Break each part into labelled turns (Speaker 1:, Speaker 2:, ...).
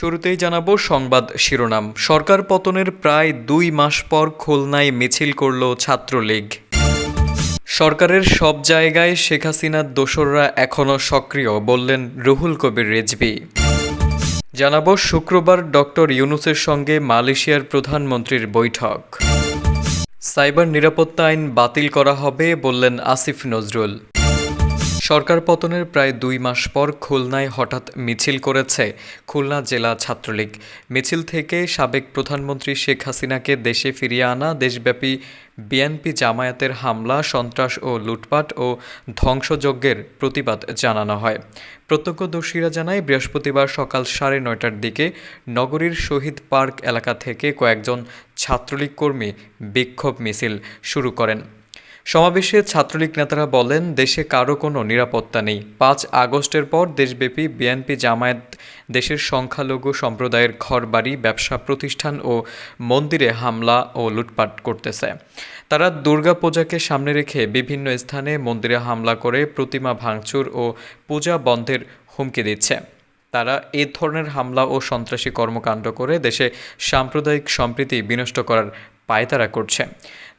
Speaker 1: শুরুতেই জানাবো সংবাদ শিরোনাম সরকার পতনের প্রায় দুই মাস পর খুলনায় মিছিল করল ছাত্রলীগ সরকারের সব জায়গায় শেখ হাসিনার দোসররা এখনও সক্রিয় বললেন রুহুল কবির রেজবি জানাবো শুক্রবার ডক্টর ইউনুসের সঙ্গে মালয়েশিয়ার প্রধানমন্ত্রীর বৈঠক সাইবার নিরাপত্তা আইন বাতিল করা হবে বললেন আসিফ নজরুল
Speaker 2: সরকার পতনের প্রায় দুই মাস পর খুলনায় হঠাৎ মিছিল করেছে খুলনা জেলা ছাত্রলীগ মিছিল থেকে সাবেক প্রধানমন্ত্রী শেখ হাসিনাকে দেশে ফিরিয়ে আনা দেশব্যাপী বিএনপি জামায়াতের হামলা সন্ত্রাস ও লুটপাট ও ধ্বংসযজ্ঞের প্রতিবাদ জানানো হয় প্রত্যক্ষদর্শীরা জানায় বৃহস্পতিবার সকাল সাড়ে নয়টার দিকে নগরীর শহীদ পার্ক এলাকা থেকে কয়েকজন ছাত্রলীগ কর্মী বিক্ষোভ মিছিল শুরু করেন সমাবেশে ছাত্রলীগ নেতারা বলেন দেশে কারো কোনো নিরাপত্তা নেই পাঁচ আগস্টের পর দেশব্যাপী বিএনপি জামায়াত দেশের সংখ্যালঘু সম্প্রদায়ের ঘরবাড়ি ব্যবসা প্রতিষ্ঠান ও মন্দিরে হামলা ও লুটপাট করতেছে তারা দুর্গাপূজাকে সামনে রেখে বিভিন্ন স্থানে মন্দিরে হামলা করে প্রতিমা ভাঙচুর ও পূজা বন্ধের হুমকি দিচ্ছে তারা এ ধরনের হামলা ও সন্ত্রাসী কর্মকাণ্ড করে দেশে সাম্প্রদায়িক সম্প্রীতি বিনষ্ট করার পায়তারা করছে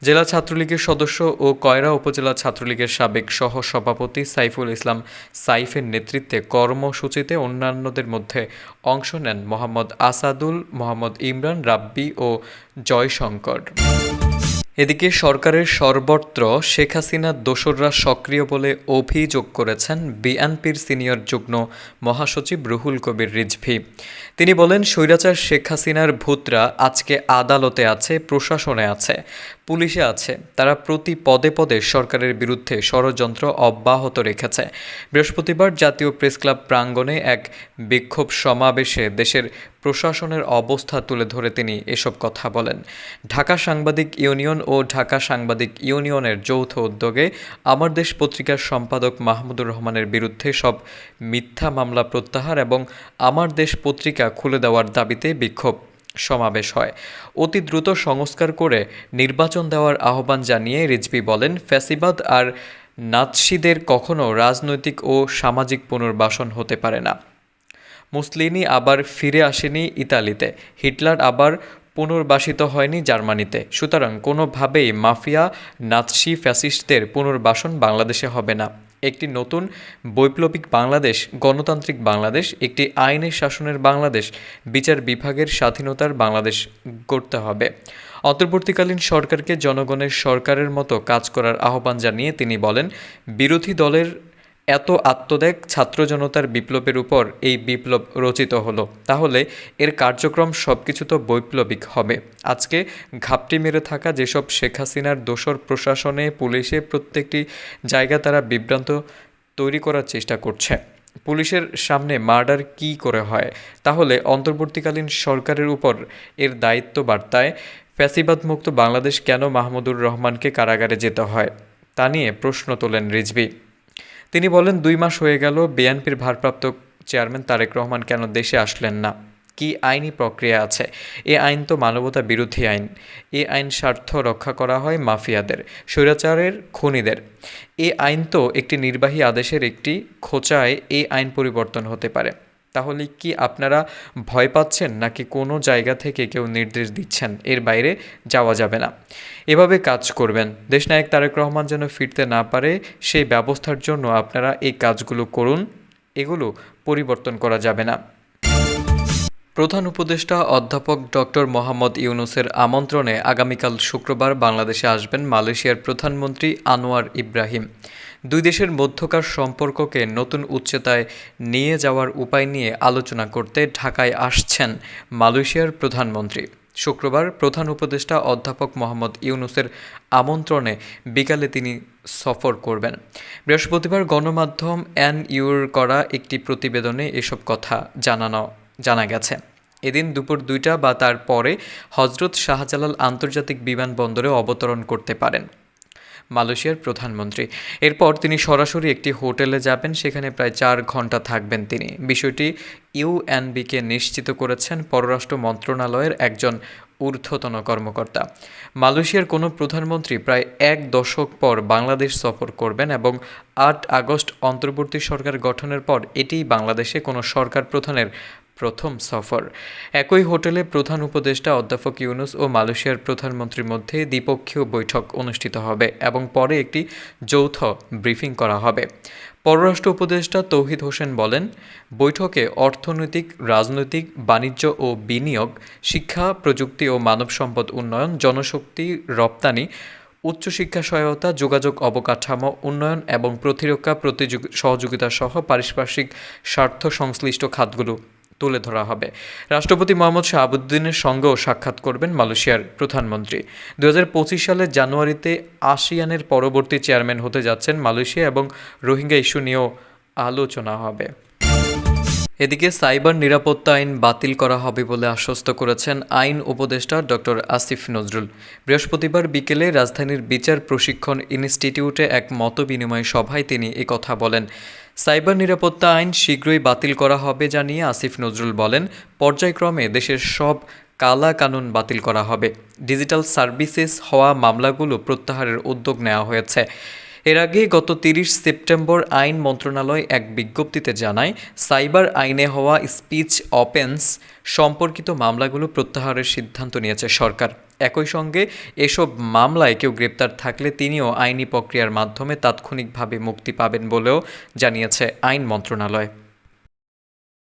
Speaker 2: জেলা ছাত্রলীগের সদস্য ও কয়রা উপজেলা ছাত্রলীগের সাবেক সহ সভাপতি সাইফুল ইসলাম সাইফের নেতৃত্বে কর্মসূচিতে অন্যান্যদের মধ্যে অংশ নেন মোহাম্মদ আসাদুল মোহাম্মদ ইমরান রাব্বি ও জয়শঙ্কর
Speaker 1: এদিকে সরকারের সর্বত্র শেখ হাসিনার দোসররা সক্রিয় বলে অভিযোগ করেছেন বিএনপির সিনিয়র যুগ্ম মহাসচিব রুহুল কবির রিজভি তিনি বলেন স্বৈরাচার শেখ হাসিনার ভূতরা আজকে আদালতে আছে প্রশাসনে আছে পুলিশে আছে তারা প্রতি পদে পদে সরকারের বিরুদ্ধে ষড়যন্ত্র অব্যাহত রেখেছে বৃহস্পতিবার জাতীয় প্রেস ক্লাব প্রাঙ্গণে এক বিক্ষোভ সমাবেশে দেশের প্রশাসনের অবস্থা তুলে ধরে তিনি এসব কথা বলেন ঢাকা সাংবাদিক ইউনিয়ন ও ঢাকা সাংবাদিক ইউনিয়নের যৌথ উদ্যোগে আমার দেশ পত্রিকার সম্পাদক মাহমুদুর রহমানের বিরুদ্ধে সব মিথ্যা মামলা প্রত্যাহার এবং আমার দেশ পত্রিকা তালিকা খুলে দেওয়ার দাবিতে বিক্ষোভ সমাবেশ হয় অতি দ্রুত সংস্কার করে নির্বাচন দেওয়ার আহ্বান জানিয়ে রিজবি বলেন ফ্যাসিবাদ আর নাৎসিদের কখনো রাজনৈতিক ও সামাজিক পুনর্বাসন হতে পারে না মুসলিনি আবার ফিরে আসেনি ইতালিতে হিটলার আবার পুনর্বাসিত হয়নি জার্মানিতে সুতরাং কোনোভাবেই মাফিয়া নাৎসি ফ্যাসিস্টদের পুনর্বাসন বাংলাদেশে হবে না একটি নতুন বৈপ্লবিক বাংলাদেশ গণতান্ত্রিক বাংলাদেশ একটি আইনের শাসনের বাংলাদেশ বিচার বিভাগের স্বাধীনতার বাংলাদেশ গড়তে হবে অন্তর্বর্তীকালীন সরকারকে জনগণের সরকারের মতো কাজ করার আহ্বান জানিয়ে তিনি বলেন বিরোধী দলের এত আত্মদেক ছাত্র জনতার বিপ্লবের উপর এই বিপ্লব রচিত হলো তাহলে এর কার্যক্রম সব কিছু তো বৈপ্লবিক হবে আজকে ঘাপটি মেরে থাকা যেসব শেখ হাসিনার দোসর প্রশাসনে পুলিশে প্রত্যেকটি জায়গা তারা বিভ্রান্ত তৈরি করার চেষ্টা করছে পুলিশের সামনে মার্ডার কি করে হয় তাহলে অন্তর্বর্তীকালীন সরকারের উপর এর দায়িত্ব বার্তায় ফ্যাসিবাদমুক্ত বাংলাদেশ কেন মাহমুদুর রহমানকে কারাগারে যেতে হয় তা নিয়ে প্রশ্ন তোলেন রিজবি তিনি বলেন দুই মাস হয়ে গেল বিএনপির ভারপ্রাপ্ত চেয়ারম্যান তারেক রহমান কেন দেশে আসলেন না কি আইনি প্রক্রিয়া আছে এ আইন তো মানবতা বিরোধী আইন এ আইন স্বার্থ রক্ষা করা হয় মাফিয়াদের স্বৈরাচারের খুনিদের এ আইন তো একটি নির্বাহী আদেশের একটি খোঁচায় এ আইন পরিবর্তন হতে পারে তাহলে কি আপনারা ভয় পাচ্ছেন নাকি কোনো জায়গা থেকে কেউ নির্দেশ দিচ্ছেন এর বাইরে যাওয়া যাবে না এভাবে কাজ করবেন দেশনায়ক তারেক রহমান যেন ফিরতে না পারে সেই ব্যবস্থার জন্য আপনারা এই কাজগুলো করুন এগুলো পরিবর্তন করা যাবে না
Speaker 3: প্রধান উপদেষ্টা অধ্যাপক ডক্টর মোহাম্মদ ইউনুসের আমন্ত্রণে আগামীকাল শুক্রবার বাংলাদেশে আসবেন মালয়েশিয়ার প্রধানমন্ত্রী আনোয়ার ইব্রাহিম দুই দেশের মধ্যকার সম্পর্ককে নতুন উচ্চতায় নিয়ে যাওয়ার উপায় নিয়ে আলোচনা করতে ঢাকায় আসছেন মালয়েশিয়ার প্রধানমন্ত্রী শুক্রবার প্রধান উপদেষ্টা অধ্যাপক মোহাম্মদ ইউনুসের আমন্ত্রণে বিকালে তিনি সফর করবেন বৃহস্পতিবার গণমাধ্যম এন ইউর করা একটি প্রতিবেদনে এসব কথা জানানো জানা গেছে এদিন দুপুর দুইটা বা তার পরে হজরত শাহজালাল আন্তর্জাতিক বিমানবন্দরে অবতরণ করতে পারেন মালয়েশিয়ার প্রধানমন্ত্রী এরপর তিনি সরাসরি একটি হোটেলে যাবেন সেখানে প্রায় চার ঘন্টা থাকবেন তিনি বিষয়টি ইউএনবিকে নিশ্চিত করেছেন পররাষ্ট্র মন্ত্রণালয়ের একজন ঊর্ধ্বতন কর্মকর্তা মালয়েশিয়ার কোনো প্রধানমন্ত্রী প্রায় এক দশক পর বাংলাদেশ সফর করবেন এবং আট আগস্ট অন্তর্বর্তী সরকার গঠনের পর এটি বাংলাদেশে কোনো সরকার প্রধানের প্রথম সফর একই হোটেলে প্রধান উপদেষ্টা অধ্যাপক ইউনুস ও মালয়েশিয়ার প্রধানমন্ত্রীর মধ্যে দ্বিপক্ষীয় বৈঠক অনুষ্ঠিত হবে এবং পরে একটি যৌথ ব্রিফিং করা হবে পররাষ্ট্র উপদেষ্টা তৌহিদ হোসেন বলেন বৈঠকে অর্থনৈতিক রাজনৈতিক বাণিজ্য ও বিনিয়োগ শিক্ষা প্রযুক্তি ও মানব সম্পদ উন্নয়ন জনশক্তি রপ্তানি উচ্চশিক্ষা সহায়তা যোগাযোগ অবকাঠামো উন্নয়ন এবং প্রতিরক্ষা প্রতিযোগ সহযোগিতা সহ পারিপার্শ্বিক স্বার্থ সংশ্লিষ্ট খাতগুলো তুলে ধরা হবে রাষ্ট্রপতি মোহাম্মদ শাহাবুদ্দিনের সঙ্গেও সাক্ষাৎ করবেন মালয়েশিয়ার প্রধানমন্ত্রী দু সালের জানুয়ারিতে আসিয়ানের পরবর্তী চেয়ারম্যান হতে যাচ্ছেন মালয়েশিয়া এবং রোহিঙ্গা ইস্যু নিয়েও আলোচনা হবে
Speaker 4: এদিকে সাইবার নিরাপত্তা আইন বাতিল করা হবে বলে আশ্বস্ত করেছেন আইন উপদেষ্টা ডক্টর আসিফ নজরুল বৃহস্পতিবার বিকেলে রাজধানীর বিচার প্রশিক্ষণ ইনস্টিটিউটে এক মতবিনিময় সভায় তিনি কথা বলেন সাইবার নিরাপত্তা আইন শীঘ্রই বাতিল করা হবে জানিয়ে আসিফ নজরুল বলেন পর্যায়ক্রমে দেশের সব কালা কানুন বাতিল করা হবে ডিজিটাল সার্ভিসেস হওয়া মামলাগুলো প্রত্যাহারের উদ্যোগ নেওয়া হয়েছে এর আগে গত তিরিশ সেপ্টেম্বর আইন মন্ত্রণালয় এক বিজ্ঞপ্তিতে জানায় সাইবার আইনে হওয়া স্পিচ অপেন্স সম্পর্কিত মামলাগুলো প্রত্যাহারের সিদ্ধান্ত নিয়েছে সরকার একই সঙ্গে এসব মামলায় কেউ গ্রেপ্তার থাকলে তিনিও আইনি প্রক্রিয়ার মাধ্যমে তাৎক্ষণিকভাবে মুক্তি পাবেন বলেও জানিয়েছে আইন মন্ত্রণালয়